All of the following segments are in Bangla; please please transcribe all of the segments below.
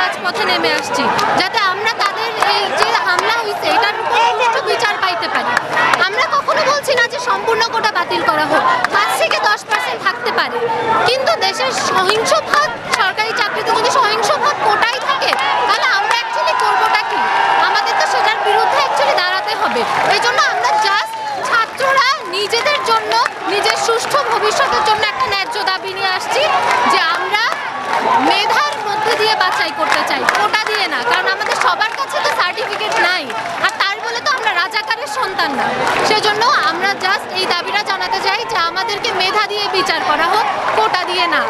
রাজপথে নেমে আসছি, যাতে আমরা তাদের এই যে হামলা হয়েছে, এটার উপর বিচার পাইতে পারি। আমরা কখনো বলছি না যে সম্পূর্ণ কোটা বাতিল করা হোক, পাঁচ থেকে দশ পার্সেন্ট থাকতে পারে। কিন্তু দেশের সহিংস ভাগ সরকারি চাকরিতে যদি সহিংস ভাগ কোটাই থাকে, তাহলে আমরা অ্যাকচুয়ালি করবোটা কি? আমাদের তো সেটার বিরুদ্ধে অ্যাকচুয়ালি দাঁড়াতে হবে। এই জন্য আমরা জাস্ট ছাত্ররা নিজেদের জন্য, নিজের সুষ্ঠু ভবিষ্যতের জন্য একটা ন্যায্য দাবি নিয়ে আসছি, যে মেধার মধ্যে দিয়ে বাছাই করতে চাই কোটা দিয়ে না, কারণ আমাদের সবার কাছে তো সার্টিফিকেট নাই। আর তার বলে তো আমরা রাজাকারের সন্তান না। সেজন্য আমরা জাস্ট এই দাবিটা জানাতে চাই যে আমাদেরকে মেধা দিয়ে বিচার করা হোক, কোটা দিয়ে না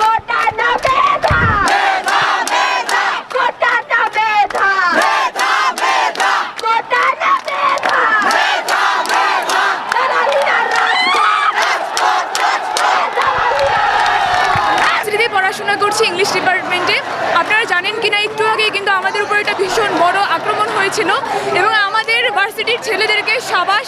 কোটা না মেধা মেধা মেধা কোটা না মেধা মেধা মেধা কোটা না মেধা মেধা মেধা দালালিরা শ্রীতে পড়াশোনা করছি ইংলিশ ডিপার্টমেন্টে আপনারা জানেন কিনা একটু আগেই কিন্তু আমাদের উপর এটা ভীষণ বড় আক্রমণ হয়েছিল এবং আমাদের ভার্সিটির ছেলেদেরকে সাবাস,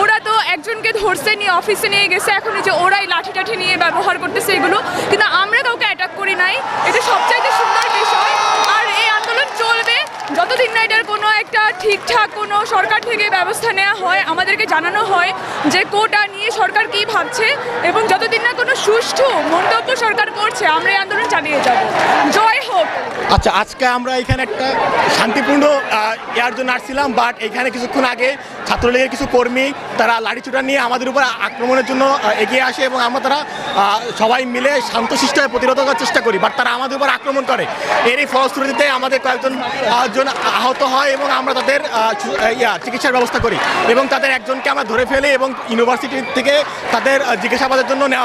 ওরা তো একজনকে ধরছে নিয়ে অফিসে নিয়ে গেছে, এখন যে ওরাই লাঠি টাঠি নিয়ে ব্যবহার করতেছে এগুলো। কিন্তু আমরা কাউকে অ্যাটাক করি নাই। এটা সবচাইতে সুন্দর বিষয় আর এই আন্দোলন চলবে যতদিন না এটার কোনো একটা ঠিকঠাক কোনো সরকার থেকে ব্যবস্থা নেওয়া হয়, আমাদেরকে জানানো হয় যে কোটা নিয়ে সরকার কি ভাবছে এবং যতদিন না কোনো সুষ্ঠু মন্তব্য সরকার করছে, আমরা এই চালিয়ে যাব। জয় হোক। আচ্ছা আজকে আমরা এখানে একটা শান্তিপূর্ণ ইয়ার জন্য আসছিলাম বাট এখানে কিছুক্ষণ আগে ছাত্রলীগের কিছু কর্মী, তারা লাঠিচুটা নিয়ে আমাদের উপর আক্রমণের জন্য এগিয়ে আসে এবং আমরা তারা সবাই মিলে শান্তশিষ্ট হয়ে প্রতিরোধ করার চেষ্টা করি বাট তারা আমাদের উপর আক্রমণ করে। এরই ফলশ্রুতিতে আমাদের কয়েকজন জন আহত হয় এবং আমরা তাদের ইয়া, চিকিৎসার ব্যবস্থা করি এবং তাদের একজনকে আমরা ধরে ফেলি এবং ইউনিভার্সিটি থেকে তাদের জিজ্ঞাসাবাদের জন্য নেওয়া